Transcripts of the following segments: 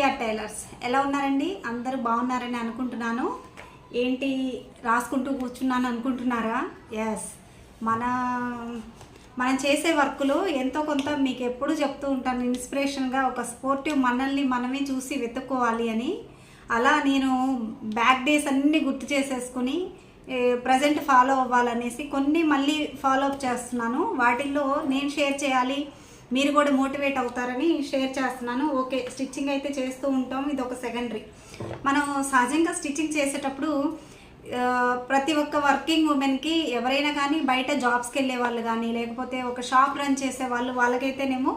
Hi tailors. ఎలా ఉన్నారండి? అందరూ బాగున్నారని అనుకుంటున్నాను. ఏంటి? రాసుకుంటూ కూర్చున్నాను అనుకుంటున్నారా? ఎస్ మన మనం చేసే వర్క్లో ఎంతో కొంత మీకు ఎప్పుడు చెప్తూ ఉంటాను. ఇన్స్పిరేషన్గా ఒక స్పోర్టివ్ మనల్ని మనమే చూసి వెతుక్కోవాలి అని. అలా నేను బ్యాక్ డేస్ అన్నీ గుర్తు చేసేసుకుని ప్రజెంట్ ఫాలో అవ్వాలనేసి కొన్ని మళ్ళీ ఫాలో అప్ చేస్తున్నాను. వాటిల్లో నేను షేర్ చేయాలి మీరు కూడా మోటివేట్ అవుతారని షేర్ చేస్తున్నాను. ఓకే స్టిచ్చింగ్ అయితే చేస్తూ ఉంటాం. ఇది ఒక సెకండరీ. మనం సహజంగా స్టిచ్చింగ్ చేసేటప్పుడు ప్రతి ఒక్క వర్కింగ్ ఉమెన్కి ఎవరైనా కానీ బయట జాబ్స్కి వెళ్ళే వాళ్ళు కానీ లేకపోతే ఒక షాప్ రన్ చేసే వాళ్ళు వాళ్ళకైతేనేమో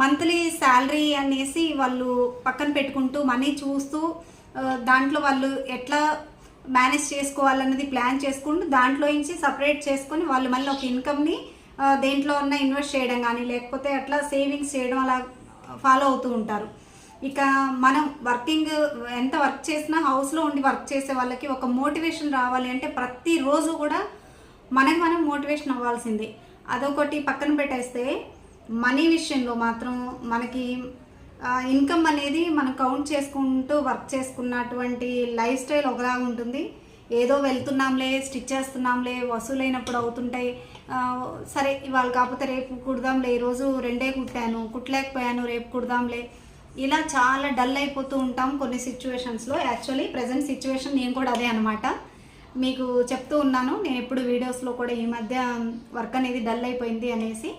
మంత్లీ శాలరీ అనేసి వాళ్ళు పక్కన పెట్టుకుంటూ మనీ చూస్తూ దాంట్లో వాళ్ళు ఎట్లా మేనేజ్ చేసుకోవాలన్నది ప్లాన్ చేసుకుంటూ దాంట్లో నుంచి సపరేట్ చేసుకొని వాళ్ళు మళ్ళీ ఒక ఇన్కమ్ని దేంట్లో ఉన్న ఇన్వెస్ట్ చేయడం కానీ లేకపోతే అట్లా సేవింగ్స్ చేయడం అలా ఫాలో అవుతూ ఉంటారు. ఇక మనం వర్కింగ్ ఎంత వర్క్ చేసినా హౌస్లో ఉండి వర్క్ చేసే వాళ్ళకి ఒక మోటివేషన్ రావాలి అంటే ప్రతిరోజు కూడా మనకి మనం మోటివేషన్ అవ్వాల్సిందే. అదొకటి పక్కన పెట్టేస్తే మనీ విషయంలో మాత్రం మనకి ఇన్కమ్ అనేది మనం కౌంట్ చేసుకుంటూ వర్క్ చేసుకున్నటువంటి లైఫ్ స్టైల్ ఒకలాగా ఉంటుంది. ఏదో వెళ్తున్నాంలే స్టిచ్ చేస్తున్నాంలే వసూలైనప్పుడు అవుతుంటాయి. సరే ఇవాళ కాకపోతే రేపు కుడదాంలే ఈరోజు రెండే కుట్టాను కుట్టలేకపోయాను రేపు కుడదాంలే. ఇలా చాలా డల్ అయిపోతూ ఉంటాం కొన్ని సిచ్యువేషన్స్లో యాక్చువల్లీ ప్రజెంట్ సిచ్యువేషన్ నేను కూడా అదే అనమాట మీకు చెప్తూ ఉన్నాను నేను ఎప్పుడు వీడియోస్లో కూడా ఈ మధ్య వర్క్ అనేది డల్ అయిపోయింది అనేసి.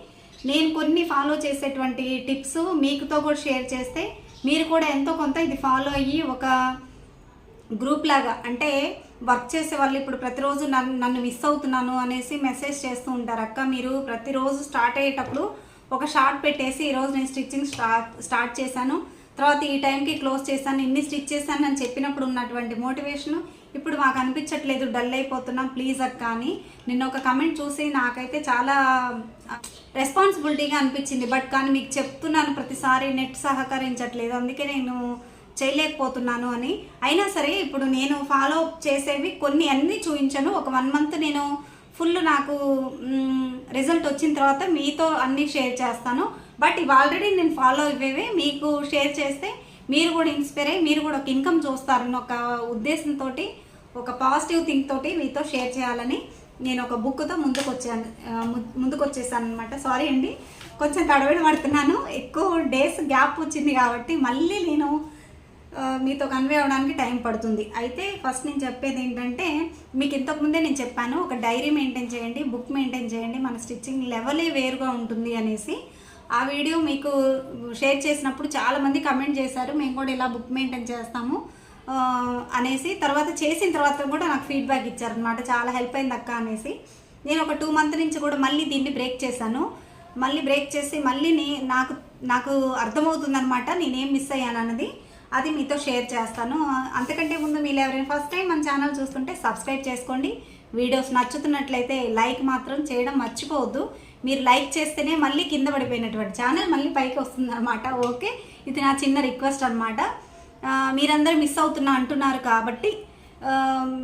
నేను కొన్ని ఫాలో చేసేటువంటి టిప్స్ మీకుతో కూడా షేర్ చేస్తే మీరు కూడా ఎంతో కొంత ఇది ఫాలో అయ్యి ఒక గ్రూప్ లాగా అంటే వర్క్ చేసే వాళ్ళు ఇప్పుడు ప్రతిరోజు నన్ను నన్ను మిస్ అవుతున్నాను అనేసి మెసేజ్ చేస్తూ ఉంటారు. అక్క మీరు ప్రతిరోజు స్టార్ట్ అయ్యేటప్పుడు ఒక షార్ట్ పెట్టేసి ఈరోజు నేను స్టిచ్చింగ్ స్టార్ట్ స్టార్ట్ చేశాను. తర్వాత ఈ టైంకి క్లోజ్ చేశాను. ఇన్ని స్టిచ్ చేశాను అని చెప్పినప్పుడు ఉన్నటువంటి మోటివేషన్ ఇప్పుడు మాకు అనిపించట్లేదు. డల్ అయిపోతున్నాం. ప్లీజ్ అక్క అని నిన్న ఒక కమెంట్ చూసి నాకైతే చాలా రెస్పాన్సిబిలిటీగా అనిపించింది. బట్ కానీ మీకు చెప్తున్నాను ప్రతిసారి నెట్ సహకరించట్లేదు. అందుకే నేను చేయలేకపోతున్నాను అని. అయినా సరే ఇప్పుడు నేను ఫాలో అప్ చేసేవి కొన్ని అన్నీ చూపించాను ఒక వన్ మంత్ నేను ఫుల్ నాకు రిజల్ట్ వచ్చిన తర్వాత మీతో అన్నీ షేర్ చేస్తాను. బట్ ఇవి ఆల్రెడీ నేను ఫాలో అయ్యేవి మీకు షేర్ చేస్తే మీరు కూడా ఇన్స్పైర్ అయ్యి మీరు కూడా ఒక ఇన్కమ్ చూస్తారని ఒక ఉద్దేశంతో ఒక పాజిటివ్ థింక్ తోటి మీతో షేర్ చేయాలని నేను ఒక బుక్తో ముందుకు వచ్చాను ముందుకు వచ్చేసాను అనమాట సారీ అండి. కొంచెం తడబడి పడుతున్నాను. ఎక్కువ డేస్ గ్యాప్ వచ్చింది కాబట్టి మళ్ళీ నేను మీతో కన్వే అవ్వడానికి టైం పడుతుంది. అయితే ఫస్ట్ నేను చెప్పేది ఏంటంటే మీకు ఇంతకుముందే నేను చెప్పాను ఒక డైరీ మెయింటైన్ చేయండి బుక్ మెయింటైన్ చేయండి మన స్టిచ్చింగ్ లెవెలే వేరుగా ఉంటుంది అనేసి. ఆ వీడియో మీకు షేర్ చేసినప్పుడు చాలామంది కమెంట్ చేశారు మేము కూడా ఇలా బుక్ మెయింటైన్ చేస్తాము. అనేసి తర్వాత చేసిన తర్వాత కూడా నాకు ఫీడ్బ్యాక్ ఇచ్చారనమాట చాలా హెల్ప్ అయింది అక్క అనేసి. నేను ఒక టూ మంత్ నుంచి కూడా మళ్ళీ దీన్ని బ్రేక్ చేశాను. మళ్ళీ బ్రేక్ చేసి మళ్ళీ నాకు నాకు అర్థమవుతుందనమాట నేనేం మిస్ అయ్యాను అన్నది అది మీతో షేర్ చేస్తాను. అంతకంటే ముందు మీరు ఎవరైనా ఫస్ట్ టైం మన ఛానల్ చూస్తుంటే సబ్స్క్రైబ్ చేసుకోండి. వీడియోస్ నచ్చుతున్నట్లయితే లైక్ మాత్రం చేయడం మర్చిపోవద్దు. మీరు లైక్ చేస్తేనే మళ్ళీ కింద పడిపోయినటువంటి ఛానల్ మళ్ళీ పైకి వస్తుందన్నమాట. ఓకే? ఇది నా చిన్న రిక్వెస్ట్ అనమాట మీరందరూ మిస్ అవుతున్నా అంటున్నారు కాబట్టి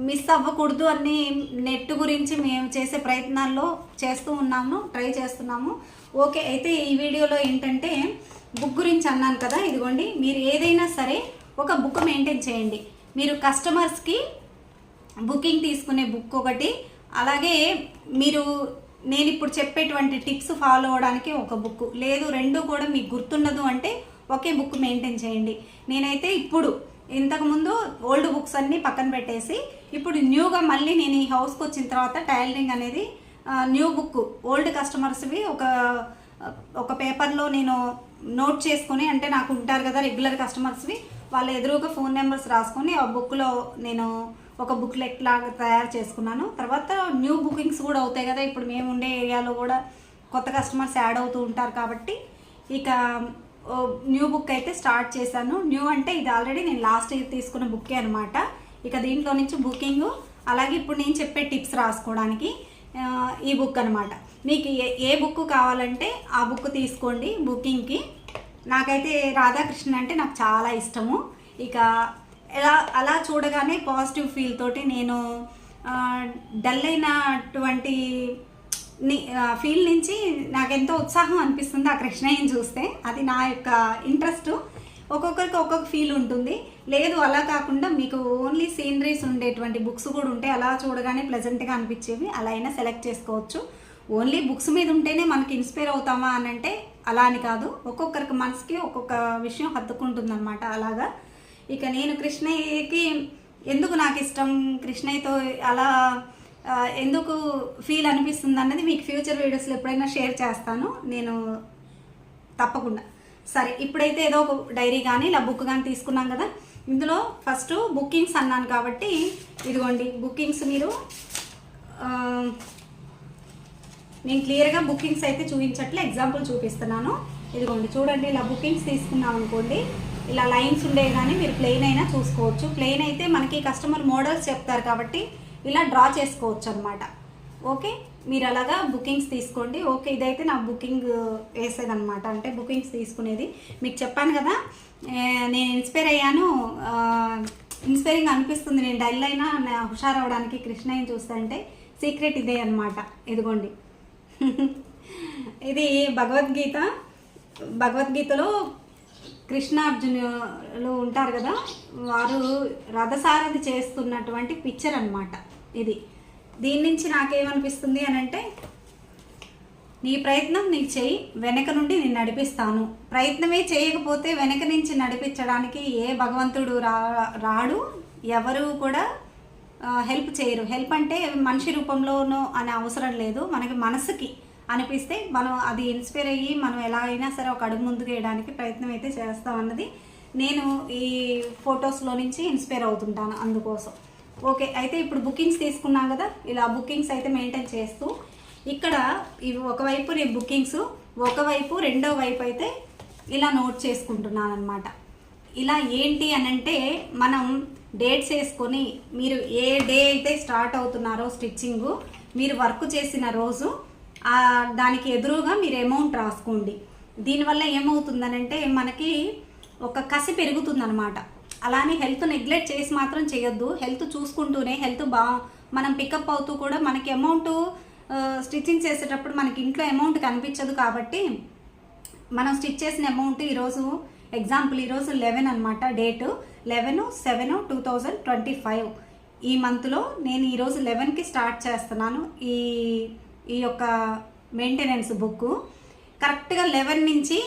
మిస్ అవ్వకూడదు అని నెట్ గురించి మేము చేసే ప్రయత్నాల్లో చేస్తూ ఉన్నాము ట్రై చేస్తున్నాము. ఓకే? అయితే ఈ వీడియోలో ఏంటంటే బుక్ గురించి అన్నాను కదా ఇదిగోండి. మీరు ఏదైనా సరే ఒక బుక్ మెయింటైన్ చేయండి. మీరు కస్టమర్స్కి బుకింగ్ తీసుకునే బుక్ ఒకటి అలాగే మీరు నేను ఇప్పుడు చెప్పేటువంటి టిప్స్ ఫాలో అవడానికి ఒక బుక్. లేదు రెండు కూడా మీకు గుర్తుండదు అంటే ఒకే బుక్ మెయింటైన్ చేయండి. నేనైతే ఇప్పుడు ఇంతకుముందు ఓల్డ్ బుక్స్ అన్నీ పక్కన పెట్టేసి ఇప్పుడు న్యూగా మళ్ళీ నేను ఈ హౌస్కి వచ్చిన తర్వాత టైలరింగ్ అనేది న్యూ బుక్ ఓల్డ్ కస్టమర్స్వి ఒక ఒక పేపర్లో నేను నోట్ చేసుకొని అంటే నాకు ఉంటారు కదా రెగ్యులర్ కస్టమర్స్వి వాళ్ళ ఎదురుగా ఫోన్ నెంబర్స్ రాసుకొని ఆ బుక్లో నేను ఒక బుక్లెట్ లాగా తయారు చేసుకున్నాను. తర్వాత న్యూ బుకింగ్స్ కూడా అవుతాయి కదా ఇప్పుడు మేము ఉండే ఏరియాలో కూడా కొత్త కస్టమర్స్ యాడ్ అవుతూ ఉంటారు కాబట్టి ఇక న్యూ బుక్ అయితే స్టార్ట్ చేశాను. న్యూ అంటే ఇది ఆల్రెడీ నేను లాస్ట్ ఇయర్ తీసుకున్న బుక్కే అనమాట ఇక దీంట్లో నుంచి బుకింగ్ అలాగే ఇప్పుడు నేను చెప్పే టిప్స్ రాసుకోవడానికి ఈ బుక్ అనమాట మీకు ఏ ఏ బుక్ కావాలంటే ఆ బుక్ తీసుకోండి బుకింగ్కి. నాకైతే రాధాకృష్ణ అంటే నాకు చాలా ఇష్టము. ఇక ఎలా అలా చూడగానే పాజిటివ్ ఫీల్ తోటి నేను డల్ అయినటువంటి ఫీల్ నుంచి నాకు ఎంతో ఉత్సాహం అనిపిస్తుంది ఆ కృష్ణయ్యని చూస్తే. అది నా యొక్క ఇంట్రెస్ట్. ఒక్కొక్కరికి ఒక్కొక్క ఫీల్ ఉంటుంది. లేదు అలా కాకుండా మీకు ఓన్లీ సీనరీస్ ఉండేటువంటి బుక్స్ కూడా ఉంటే అలా చూడగానే ప్లెజెంట్గా అనిపించేవి. అలా అయినా సెలెక్ట్ చేసుకోవచ్చు. ఓన్లీ బుక్స్ మీద ఉంటేనే మనకి ఇన్స్పైర్ అవుతామా అని అంటే అలా అని కాదు. ఒక్కొక్కరికి మనసుకి ఒక్కొక్క విషయం హత్తుకుంటుందన్నమాట అలాగా. ఇక నేను కృష్ణయ్యకి ఎందుకు నాకు ఇష్టం? కృష్ణయ్యతో అలా ఎందుకు ఫీల్ అనిపిస్తుంది అన్నది మీకు ఫ్యూచర్ వీడియోస్లో ఎప్పుడైనా షేర్ చేస్తాను. నేను తప్పకుండా. సరే ఇప్పుడైతే ఏదో ఒక డైరీ కానీ ఇలా బుక్ కానీ తీసుకున్నాం కదా. ఇందులో ఫస్ట్ బుకింగ్స్ అన్నాను కాబట్టి ఇదిగోండి. బుకింగ్స్ మీరు నేను క్లియర్గా బుకింగ్స్ అయితే చూపించట్లే ఎగ్జాంపుల్ చూపిస్తున్నాను. ఇదిగోండి చూడండి ఇలా బుకింగ్స్ తీసుకున్నాం అనుకోండి ఇలా లైన్స్ ఉండే కానీ మీరు ప్లెయిన్ అయినా చూసుకోవచ్చు. ప్లెయిన్ అయితే మనకి కస్టమర్ మోడల్స్ చెప్తారు కాబట్టి ఇలా డ్రా చేసుకోవచ్చు అనమాట ఓకే? మీరు అలాగా బుకింగ్స్ తీసుకోండి. ఓకే ఇదైతే నా బుకింగ్ వేసేదనమాట అంటే బుకింగ్స్ తీసుకునేది. మీకు చెప్పాను కదా నేను ఇన్స్పైర్ అయ్యాను ఇన్స్పైరింగ్ అనిపిస్తుంది. నేను డల్ అయినా హుషారు అవడానికి కృష్ణయ్యని చూస్తుంటే సీక్రెట్ ఇదే అనమాట ఇదిగోండి. ఇది భగవద్గీత. భగవద్గీతలో కృష్ణార్జునులు ఉంటారు కదా వారు రథసారథి చేస్తున్నటువంటి పిక్చర్ అనమాట ఇది. దీని నుంచి నాకేమనిపిస్తుంది అని అంటే నీ ప్రయత్నం నీ చేయి వెనక నుండి నేను నడిపిస్తాను. ప్రయత్నమే చేయకపోతే వెనక నుంచి నడిపించడానికి ఏ భగవంతుడు రా రాడు ఎవరు కూడా హెల్ప్ చేయరు. హెల్ప్ అంటే మనిషి రూపంలోనో అనే అవసరం లేదు. మనకి మనసుకి అనిపిస్తే మనం అది ఇన్స్పైర్ అయ్యి మనం ఎలా అయినా సరే ఒక అడుగు ముందుకు వేయడానికి ప్రయత్నం అయితే చేస్తాం అన్నది నేను ఈ ఫొటోస్లో నుంచి ఇన్స్పైర్ అవుతుంటాను అందుకోసం. ఓకే అయితే ఇప్పుడు బుకింగ్స్ తీసుకున్నాం కదా ఇలా బుకింగ్స్ అయితే మెయింటైన్ చేస్తూ ఇక్కడ ఇవి ఒకవైపు నేను బుకింగ్స్ ఒకవైపు రెండో వైపు అయితే ఇలా నోట్ చేసుకుంటున్నాను అనమాట ఇలా ఏంటి అని అంటే మనం డేట్స్ వేసుకొని మీరు ఏ డే అయితే స్టార్ట్ అవుతున్నారో స్టిచ్చింగ్ మీరు వర్క్ చేసిన రోజు దానికి ఎదురుగా మీరు అమౌంట్ రాసుకోండి. దీనివల్ల ఏమవుతుందనంటే మనకి ఒక కసి పెరుగుతుందనమాట అలానే హెల్త్ నెగ్లెక్ట్ చేసి మాత్రం చేయొద్దు. హెల్త్ చూసుకుంటూనే హెల్త్ బా మనం పికప్ అవుతూ కూడా మనకి అమౌంట్ స్టిచ్చింగ్ చేసేటప్పుడు మనకి ఇంట్లో అమౌంట్ కనిపించదు కాబట్టి మనం స్టిచ్ చేసిన అమౌంట్ ఈరోజు ఎగ్జాంపుల్ ఈరోజు లెవెన్ అనమాట date. Eleven seven two thousand twenty five. ఈ మంత్లో నేను ఈరోజు లెవెన్కి స్టార్ట్ చేస్తున్నాను. ఈ ఈ యొక్క మెయింటెనెన్స్ బుక్ కరెక్ట్గా లెవెన్ నుంచి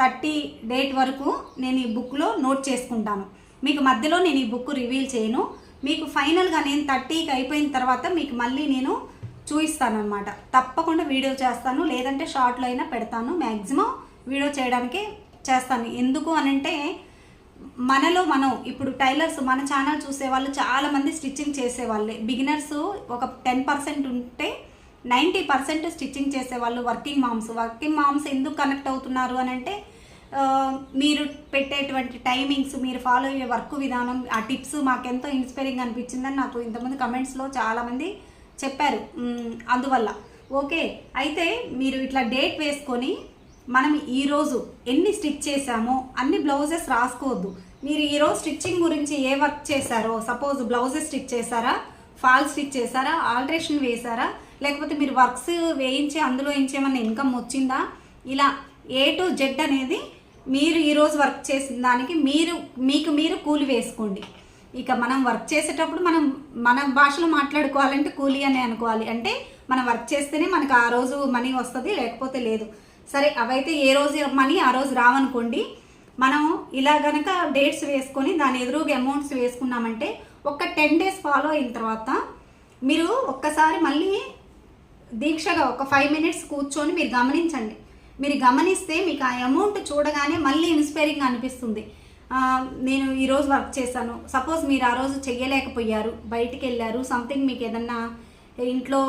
థర్టీ డేట్ వరకు నేను ఈ బుక్లో నోట్ చేసుకుంటాను. మీకు మధ్యలో నేను ఈ బుక్ రివీల్ చేయను. మీకు ఫైనల్గా నేను థర్టీకి అయిపోయిన తర్వాత మీకు మళ్ళీ నేను చూపిస్తాను తప్పకుండా వీడియో చేస్తాను. లేదంటే షార్ట్లో అయినా పెడతాను. మ్యాక్సిమం వీడియో చేయడానికి చేస్తాను. ఎందుకు అనంటే మనలో మనం ఇప్పుడు టైలర్స్ మన ఛానల్ చూసే వాళ్ళు స్టిచ్చింగ్ చేసేవాళ్ళే. బిగినర్స్ ఒక టెన్ పర్సెంట్ ఉంటే నైంటీ పర్సెంట్ స్టిచ్చింగ్ చేసే వాళ్ళు వర్కింగ్ మామ్స్. వర్కింగ్ మామ్స్ ఎందుకు కనెక్ట్ అవుతున్నారు అని అంటే మీరు పెట్టేటువంటి టైమింగ్స్ మీరు ఫాలో అయ్యే వర్క్ విధానం ఆ టిప్స్ మాకెంతో ఇన్స్పైరింగ్ అనిపించిందని నాకు ఇంతమంది కమెంట్స్లో చాలామంది చెప్పారు. అందువల్ల. ఓకే అయితే మీరు ఇట్లా డేట్ వేసుకొని మనం ఈరోజు ఎన్ని స్టిచ్ చేసామో అన్ని బ్లౌజెస్ రాసుకోవద్దు. మీరు ఈరోజు స్టిచ్చింగ్ గురించి ఏ వర్క్ చేశారో సపోజ్ బ్లౌజెస్ స్టిచ్ చేశారా ఫాల్ స్టిచ్ చేశారా ఆల్టరేషన్ వేశారా లేకపోతే మీరు వర్క్స్ వేయించి అందులో ఇంచేమన్నా ఇన్కమ్ వచ్చిందా? ఇలా ఏ టు జెడ్ అనేది మీరు ఈరోజు వర్క్ చేసిన దానికి మీరు మీకు మీరు కూలి వేసుకోండి. ఇక మనం వర్క్ చేసేటప్పుడు మనం మన భాషలో మాట్లాడుకోవాలంటే కూలి అని అనుకోవాలి. అంటే మనం వర్క్ చేస్తేనే మనకు ఆ రోజు మనీ వస్తుంది లేకపోతే లేదు. సరే అవైతే ఏ రోజు మనీ ఆ రోజు రావనుకోండి. మనం ఇలా గనక డేట్స్ వేసుకొని దాని ఎదురుగా అమౌంట్స్ వేసుకున్నామంటే ఒక టెన్ డేస్ ఫాలో అయిన తర్వాత మీరు ఒక్కసారి మళ్ళీ దీక్షగా ఒక ఫైవ్ మినిట్స్ కూర్చొని మీరు గమనించండి. మీరు గమనిస్తే మీకు ఆ అమౌంట్ చూడగానే మళ్ళీ ఇన్స్పైరింగ్ అనిపిస్తుంది. నేను ఈరోజు వర్క్ చేశాను. సపోజ్ మీరు ఆ రోజు చెయ్యలేకపోయారు బయటికి వెళ్ళారు సంథింగ్ మీకు ఏదన్నా ఇంట్లో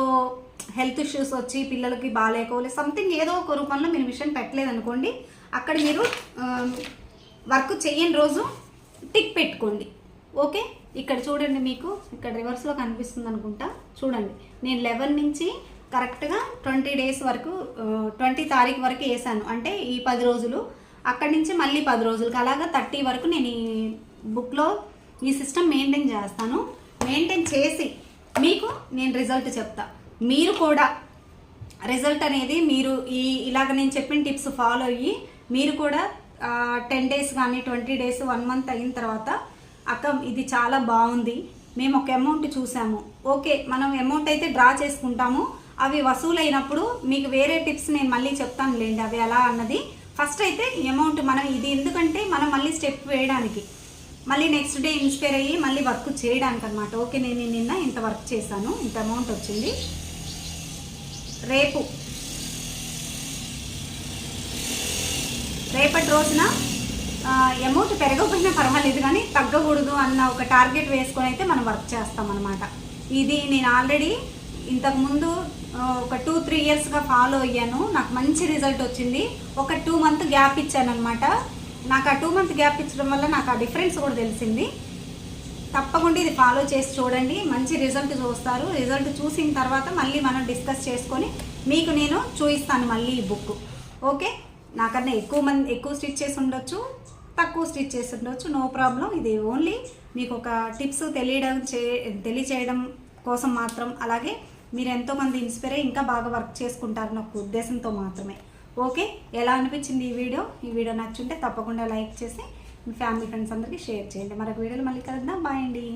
హెల్త్ ఇష్యూస్ వచ్చి పిల్లలకి బాగాలేకోలే సంథింగ్ ఏదో ఒక రూపంలో మీరు మిషన్ పెట్టలేదు అనుకోండి అక్కడ మీరు వర్క్ చేయని రోజు టిక్ పెట్టుకోండి. ఓకే? ఇక్కడ చూడండి మీకు ఇక్కడ రివర్స్లో కనిపిస్తుంది అనుకుంటా. చూడండి నేను లెవెన్ నుంచి కరెక్ట్గా ట్వంటీ డేస్ వరకు ట్వంటీ తారీఖు వరకు వేసాను. అంటే ఈ పది రోజులు అక్కడి నుంచి మళ్ళీ పది రోజులకి అలాగా థర్టీ వరకు నేను ఈ బుక్లో ఈ సిస్టమ్ మెయింటైన్ చేస్తాను. మెయింటైన్ చేసి మీకు నేను రిజల్ట్ చెప్తాను మీరు కూడా రిజల్ట్ అనేది మీరు ఈ ఇలాగ నేను చెప్పిన టిప్స్ ఫాలో అయ్యి మీరు కూడా టెన్ డేస్ కానీ ట్వంటీ డేస్ వన్ మంత్ అయిన తర్వాత అక్క ఇది చాలా బాగుంది. మేము ఒక అమౌంట్ చూసాము. ఓకే మనం అమౌంట్ అయితే డ్రా చేసుకుంటాము. అవి వసూలైనప్పుడు మీకు వేరే టిప్స్ నేను మళ్ళీ చెప్తాను లేండి అవి ఎలా అన్నది. ఫస్ట్ అయితే అమౌంట్ మనం ఇది ఎందుకంటే మనం మళ్ళీ స్టెప్ వేయడానికి. మళ్ళీ నెక్స్ట్ డే ఇన్స్పైర్ అయ్యి మళ్ళీ వర్క్ చేయడానికి అనమాట ఓకే నేను నిన్న ఇంత వర్క్ చేశాను. ఇంత అమౌంట్ వచ్చింది. రేపు. రేపటి రోజున అమౌంట్ పెరగకపోయినా పర్వాలేదు కానీ తగ్గకూడదు అన్న ఒక టార్గెట్ వేసుకొని అయితే మనం వర్క్ చేస్తాం అనమాట ఇది నేను ఆల్రెడీ ఇంతకుముందు ఒక టూ త్రీ ఇయర్స్గా ఫాలో అయ్యాను. నాకు మంచి రిజల్ట్ వచ్చింది. ఒక టూ మంత్ గ్యాప్ ఇచ్చాను అనమాట నాకు ఆ టూ మంత్ గ్యాప్ ఇచ్చడం వల్ల నాకు ఆ డిఫరెన్స్ కూడా తెలిసింది. తప్పకుండా ఇది ఫాలో చేసి చూడండి. మంచి రిజల్ట్ చూస్తారు. రిజల్ట్ చూసిన తర్వాత మళ్ళీ మనం డిస్కస్ చేసుకొని మీకు నేను చూపిస్తాను మళ్ళీ ఈ బుక్ ఓకే నాకన్నా ఎక్కువ మంది ఎక్కువ స్టిచ్ చేసి ఉండొచ్చు తక్కువ స్టిచ్ చేసి ఉండొచ్చు. నో ప్రాబ్లం ఇది ఓన్లీ మీకు ఒక టిప్స్ తెలియడం చే తెలియచేయడం కోసం మాత్రం. అలాగే మీరు ఎంతోమంది ఇన్స్పైర్ అయ్యి ఇంకా బాగా వర్క్ చేసుకుంటారని ఒక ఉద్దేశంతో మాత్రమే. ఓకే ఎలా అనిపించింది ఈ వీడియో ఈ వీడియో నచ్చుంటే తప్పకుండా లైక్ చేసి మీ ఫ్యామిలీ ఫ్రెండ్స్ అందరికీ షేర్ చేయండి. మరొక వీడియోలో మళ్ళీ కలుద్దాం. బాయ్ అండి.